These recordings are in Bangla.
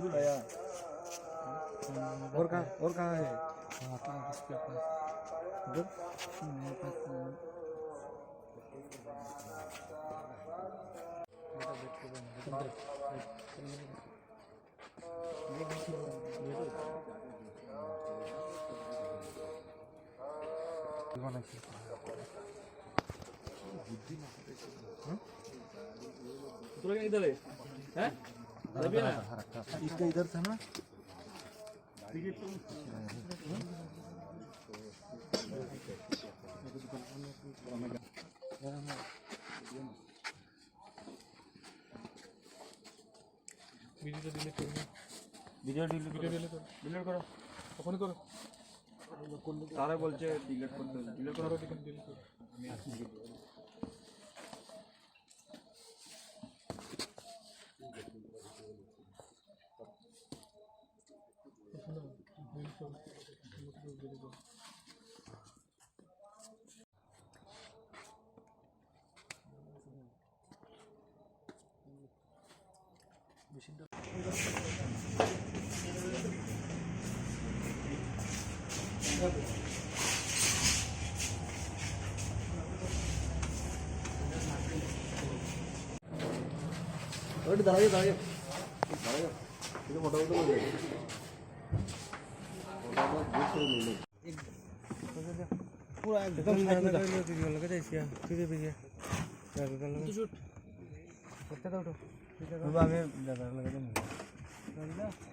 फूल है यार और कहाँ और कहाँ है? उधर बुद्धि इधर है? इसका इधर था ना ভিডিও ডিলিট ভিডিও ডিলিট করো ডিলিট করো ওখানে করো তারা বলছে ডিলিট করতে ডিলিট করো ডিলিট করো ওটা দাঁড়াও തടയോ തടയോ തടയോ ഇത് കൊണ്ടുപോകുന്നത് पूरा एकदम साइड में ले वीडियो लगा जाइए क्या सीधे भी क्या चल चल तो शूट करते तो उठो बाबा मैं लगा लगा दूंगा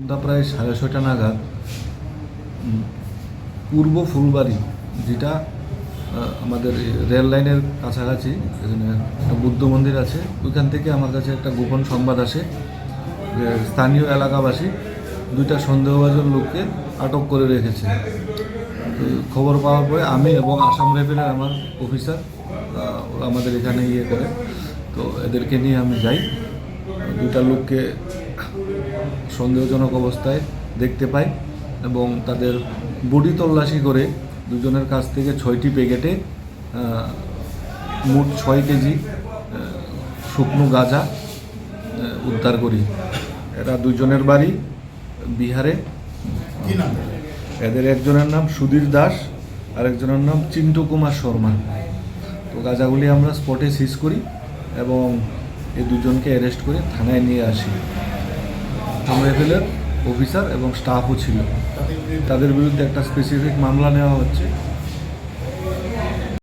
সন্ধ্যা প্রায় সাড়ে ছয়টা নাগাদ পূর্ব ফুলবাড়ি, যেটা আমাদের রেল লাইনের কাছাকাছি, এখানে একটা বুদ্ধ মন্দির আছে, ওইখান থেকে আমার কাছে একটা গোপন সংবাদ আসে যে স্থানীয় এলাকাবাসী দুইটা সন্দেহভাজন লোককে আটক করে রেখেছে। খবর পাওয়ার পরে আমি এবং আসাম রেফেলের আমার অফিসার আমাদের এখানে ইয়ে করে, তো এদেরকে নিয়ে আমি যাই। দুইটা লোককে সন্দেহজনক অবস্থায় দেখতে পাই এবং তাদের বডি তল্লাশি করে দুজনের কাছ থেকে ছয়টি প্যাকেটে মোট ছয় কেজি শুকনো গাঁজা উদ্ধার করি। এরা দুজনের বাড়ি বিহারে। এদের একজনের নাম সুধীর দাস আর একজনের নাম চিন্টু কুমার শর্মা। তো গাঁজাগুলি আমরা স্পটে সিজ করি এবং এই দুজনকে অ্যারেস্ট করে থানায় নিয়ে আসি। রেফেলের অফিসার এবং স্টাফও ছিল। তাদের বিরুদ্ধে একটা স্পেসিফিক মামলা নেওয়া হচ্ছে।